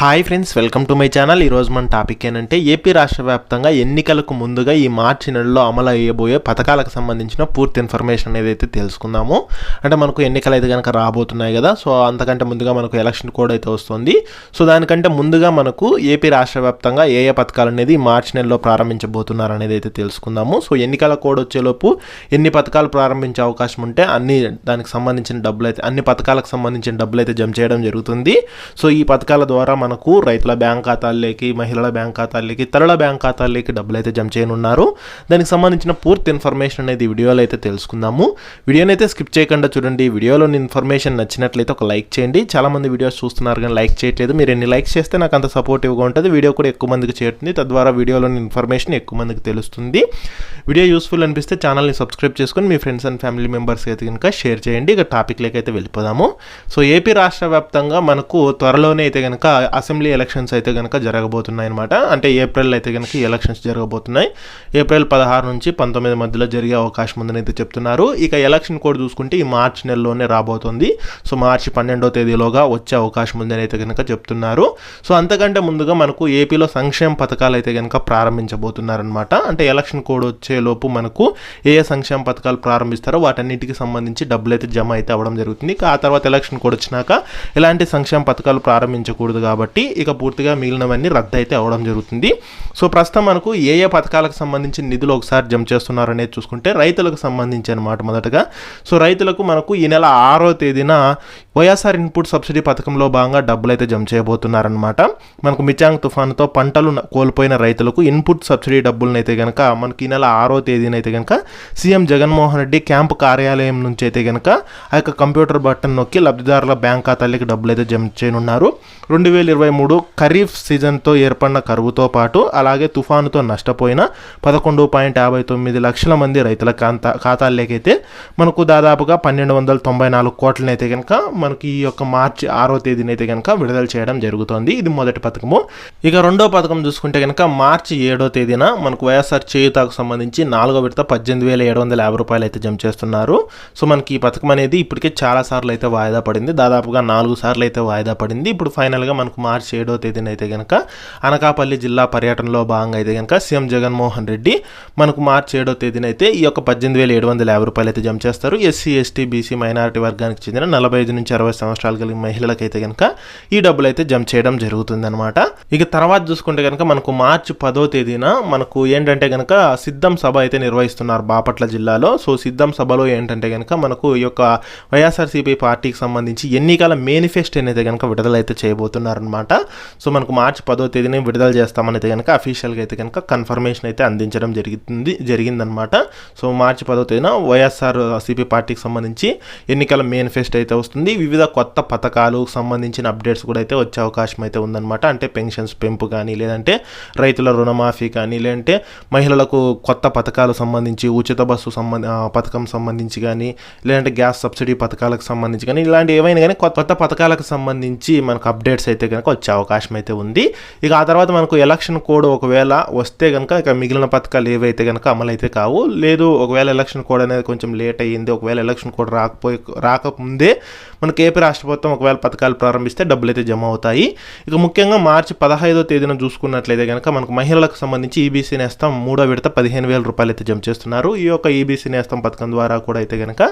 Hi friends welcome to my channel ఈరోజు మన topic ఏంటంటే ఏపీ రాష్ట్ర వ్యాప్తంగా ఎన్నికలకు ముందుగా ఈ మార్చి నెలలో అమలు అయ్యబోయే పథకాలకు సంబంధించిన పూర్తి ఇన్ఫర్మేషన్ అనేది అయితే తెలుసుకుందాము. అంటే మనకు ఎన్నికలు అయితే కనుక రాబోతున్నాయి కదా సో అంతకంటే ముందుగా మనకు ఎలక్షన్ కోడ్ అయితే వస్తుంది. సో దానికంటే ముందుగా మనకు ఏపీ రాష్ట్ర వ్యాప్తంగా ఏ ఏ పథకాలు అనేది ఈ మార్చి నెలలో ప్రారంభించబోతున్నారు అనేది అయితే తెలుసుకుందాము. సో ఎన్నికల కోడ్ వచ్చేలోపు ఎన్ని పథకాలు ప్రారంభించే అవకాశం ఉంటే అన్ని దానికి సంబంధించిన డబ్బులు అయితే అన్ని పథకాలకు సంబంధించిన డబ్బులు అయితే జమ చేయడం జరుగుతుంది. సో ఈ పథకాల ద్వారా మనకు రైతుల బ్యాంక్ ఖాతాల్లోకి మహిళల బ్యాంక్ ఖాతాల్లోకి తరల బ్యాంక్ ఖాతాల్లోకి డబ్బులు అయితే జమ చేయనున్నారు. దానికి సంబంధించిన పూర్తి ఇన్ఫర్మేషన్ అనేది వీడియోలో అయితే తెలుసుకుందాము. వీడియోని అయితే స్కిప్ చేయకుండా చూడండి. వీడియోలోని ఇన్ఫర్మేషన్ నచ్చినట్లయితే ఒక లైక్ చేయండి. చాలామంది వీడియోస్ చూస్తున్నారు కానీ లైక్ చేయట్లేదు. మీరు ఎన్ని లైక్స్ చేస్తే నాకు అంత సపోర్టివ్గా ఉంటుంది. వీడియో కూడా ఎక్కువ మందికి చేరుతుంది. తద్వారా వీడియోలోని ఇన్ఫర్మేషన్ ఎక్కువ మందికి తెలుస్తుంది. వీడియో యూస్ఫుల్ అనిపిస్తే ఛానల్ని సబ్స్క్రైబ్ చేసుకొని మీ ఫ్రెండ్స్ అండ్ ఫ్యామిలీ మెంబర్స్ అయితే కనుక షేర్ చేయండి. ఇక టాపిక్లోకి అయితే వెళ్ళిపోదాము. సో ఏపీ రాష్ట్ర వ్యాప్తంగా మనకు త్వరలోనే అయితే కనుక అసెంబ్లీ ఎలక్షన్స్ అయితే కనుక జరగబోతున్నాయి అనమాట అంటే ఏప్రిల్ అయితే కనుక ఎలక్షన్స్ జరగబోతున్నాయి. ఏప్రిల్ పదహారు నుంచి పంతొమ్మిది మధ్యలో జరిగే అవకాశం ఉందని అయితే చెప్తున్నారు. ఇక ఎలక్షన్ కోడ్ చూసుకుంటే ఈ మార్చి నెలలోనే రాబోతుంది. సో మార్చి పన్నెండో తేదీలోగా వచ్చే అవకాశం ఉందని అయితే కనుక చెప్తున్నారు. సో అంతకంటే ముందుగా మనకు ఏపీలో సంక్షేమ పథకాలు అయితే కనుక ప్రారంభించబోతున్నారనమాట అంటే ఎలక్షన్ కోడ్ వచ్చే లోపు మనకు ఏ ఏ సంక్షేమ పథకాలు ప్రారంభిస్తారో వాటన్నిటికి సంబంధించి డబ్బులు అయితే జమ అయితే అవ్వడం జరుగుతుంది. ఆ తర్వాత ఎలక్షన్ కోడ్ వచ్చినాక ఎలాంటి సంక్షేమ పథకాలు ప్రారంభించకూడదు కాబట్టి ఇక పూర్తిగా మిగిలినవన్నీ రద్దు అయితే అవ్వడం జరుగుతుంది. సో ప్రస్తుతం మనకు ఏ ఏ పథకాలకు సంబంధించిన నిధులు ఒకసారి జమ చేస్తున్నారు అనేది చూసుకుంటే రైతులకు సంబంధించి అనమాట మొదటగా. సో రైతులకు మనకు ఈ నెల ఆరో తేదీన వైఎస్ఆర్ ఇన్పుట్ సబ్సిడీ పథకంలో భాగంగా డబ్బులు అయితే జమ చేయబోతున్నారనమాట మనకు మిచాంగ్ తుఫాన్తో పంటలు కోల్పోయిన రైతులకు ఇన్పుట్ సబ్సిడీ డబ్బులను అయితే కనుక మనకి ఈ నెల ఆరో తేదీన అయితే కనుక సీఎం జగన్మోహన్ రెడ్డి క్యాంపు కార్యాలయం నుంచి అయితే కనుక ఆ యొక్క కంప్యూటర్ బటన్ నొక్కి లబ్ధిదారుల బ్యాంక్ ఖాతాలకి డబ్బులు అయితే జమ చేయనున్నారు. రెండు వేల ఇరవై మూడు ఖరీఫ్ సీజన్తో ఏర్పడిన కరువుతో పాటు అలాగే తుఫానుతో నష్టపోయిన పదకొండు పాయింట్ యాభై తొమ్మిది లక్షల మంది రైతుల ఖాతా ఖాతాల్లోకైతే మనకు దాదాపుగా పన్నెండు వందల తొంభై నాలుగు కోట్లనైతే కనుక మనకి ఈ యొక్క మార్చి ఆరో తేదీనైతే కనుక విడుదల చేయడం జరుగుతోంది. ఇది మొదటి పథకము. ఇక రెండో పథకం చూసుకుంటే కనుక మార్చి ఏడో తేదీన మనకు వైఎస్ఆర్ చేయుతకు సంబంధించి నాలుగో విడత పద్దెనిమిది వేల ఏడు వందల యాభై రూపాయలు అయితే జమ చేస్తున్నారు. సో మనకి ఈ పథకం అనేది ఇప్పటికే చాలా సార్లు అయితే వాయిదా పడింది. దాదాపుగా నాలుగు సార్లు అయితే వాయిదా పడింది. ఇప్పుడు ఫైనల్గా మనకు మార్చి ఏడో తేదీన అయితే కనుక అనకాపల్లి జిల్లా పర్యటనలో భాగంగా అయితే కనుక సీఎం జగన్మోహన్ రెడ్డి మనకు మార్చి ఏడో తేదీన అయితే ఈ యొక్క పద్దెనిమిది వేల ఏడు వందల యాభై రూపాయలు అయితే జమ చేస్తారు. ఎస్సీ ఎస్టీ బీసీ మైనారిటీ వర్గానికి చెందిన నలభై ఐదు నుంచి అరవై సంవత్సరాలు కలిగిన మహిళలకైతే కనుక ఈ డబ్బులు అయితే జమ చేయడం జరుగుతుంది అనమాట ఇక తర్వాత చూసుకుంటే కనుక మనకు మార్చి పదో తేదీన మనకు ఏంటంటే కనుక సిద్ధం సభ అయితే నిర్వహిస్తున్నారు బాపట్ల జిల్లాలో. సో సిద్ధం సభలో ఏంటంటే కనుక మనకు ఈ యొక్క వైఎస్ఆర్సీపీ పార్టీకి సంబంధించి ఎన్నికల మేనిఫెస్టో అయితే కనుక విడుదలైతే చేయబోతున్నారు అనమాట సో మనకు మార్చి పదో తేదీని విడుదల చేస్తామని అయితే కనుక అఫీషియల్గా అయితే కనుక కన్ఫర్మేషన్ అయితే అందించడం జరిగింది జరిగిందనమాట సో మార్చి పదో తేదీన వైఎస్ఆర్ సిపి పార్టీకి సంబంధించి ఎన్నికల మేనిఫెస్టో అయితే వస్తుంది. వివిధ కొత్త పథకాలు సంబంధించిన అప్డేట్స్ కూడా అయితే వచ్చే అవకాశం అయితే ఉందన్నమాట. అంటే పెన్షన్స్ పెంపు కానీ లేదంటే రైతుల రుణమాఫీ కానీ లేదంటే మహిళలకు కొత్త పథకాలు సంబంధించి ఉచిత బస్సు సంబంధ పథకం సంబంధించి కానీ లేదంటే గ్యాస్ సబ్సిడీ పథకాలకు సంబంధించి కానీ ఇలాంటి ఏవైనా కానీ కొత్త కొత్త పథకాలకు సంబంధించి మనకు అప్డేట్స్ అయితే కనుక వచ్చే అవకాశం అయితే ఉంది. ఇక ఆ తర్వాత మనకు ఎలక్షన్ కోడ్ ఒకవేళ వస్తే కనుక ఇక మిగిలిన పథకాలు ఏవైతే కనుక అమలు అయితే కావు. లేదు ఒకవేళ ఎలక్షన్ కోడ్ అనేది కొంచెం లేట్ అయ్యింది ఒకవేళ ఎలక్షన్ కోడ్ రాకపోయి రాకముందే మనకి ఏపీ రాష్ట్ర ప్రభుత్వం ఒకవేళ పథకాలు ప్రారంభిస్తే డబ్బులు అయితే జమ అవుతాయి. ఇక ముఖ్యంగా మార్చి పదహైదో తేదీన చూసుకున్నట్లయితే కనుక మనకు మహిళలకు సంబంధించి ఈబీసీ నేస్తం మూడో విడత పదిహేను వేల రూపాయలు అయితే జమ చేస్తున్నారు. ఈ యొక్క ఈబీసీ నేస్తం పథకం ద్వారా కూడా అయితే కనుక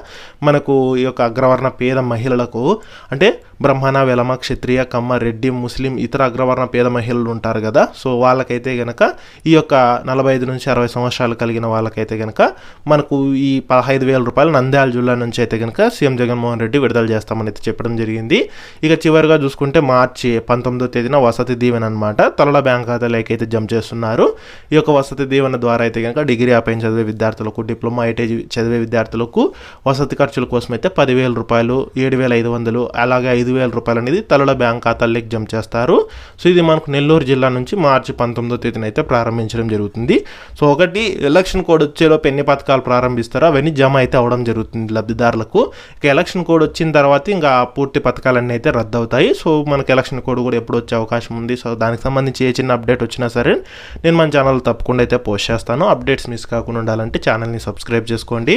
మనకు ఈ యొక్క అగ్రవర్ణ పేద మహిళలకు అంటే బ్రహ్మణ వెలమ క్షత్రియ కమ్మ రెడ్డి ముస్లిం ఇతర అగ్రవర్ణ పేద మహిళలు ఉంటారు కదా. సో వాళ్ళకైతే గనక ఈ యొక్క నలభై ఐదు నుంచి అరవై సంవత్సరాలు కలిగిన వాళ్ళకైతే గనక మనకు ఈ పదహైదు వేల రూపాయలు నంద్యాల జిల్లా నుంచి అయితే గనక సీఎం జగన్మోహన్ రెడ్డి విడుదల చేస్తామని అయితే చెప్పడం జరిగింది. ఇక చివరిగా చూసుకుంటే మార్చి పంతొమ్మిదో తేదీన వసతి దీవెన అనమాట తలల బ్యాంక్ ఖాతాలోకి అయితే జమ చేస్తున్నారు. ఈ యొక్క వసతి దీవెన ద్వారా అయితే కనుక డిగ్రీ అపైన చదివే విద్యార్థులకు డిప్లొమా ఐటీ చదివే విద్యార్థులకు వసతి ఖర్చుల కోసం అయితే పదివేల రూపాయలు ఏడు వేల ఐదు వందలు అలాగే ఐదు వేల రూపాయలు అనేది తలల బ్యాంక్ ఖాతాలోకి జమ చేస్తారు. సో ఇది మనకు నెల్లూరు జిల్లా నుంచి మార్చి పంతొమ్మిదో తేదీన అయితే ప్రారంభించడం జరుగుతుంది. సో ఒకటి ఎలక్షన్ కోడ్ వచ్చేలోపు ఎన్ని పథకాలు ప్రారంభిస్తారో అవన్నీ జమ అయితే అవడం జరుగుతుంది లబ్ధిదారులకు. ఇక ఎలక్షన్ కోడ్ వచ్చిన తర్వాత ఇంకా పూర్తి పథకాలన్నీ అయితే రద్దు అవుతాయి సో మనకు ఎలక్షన్ కోడ్ కూడా ఎప్పుడు వచ్చే అవకాశం ఉంది. సో దానికి సంబంధించి ఏ చిన్న అప్డేట్ వచ్చినా సరే నేను మన ఛానల్ తప్పకుండా అయితే పోస్ట్ చేస్తాను. అప్డేట్స్ మిస్ కాకుండా ఉండాలంటే ఛానల్ని సబ్స్క్రైబ్ చేసుకోండి.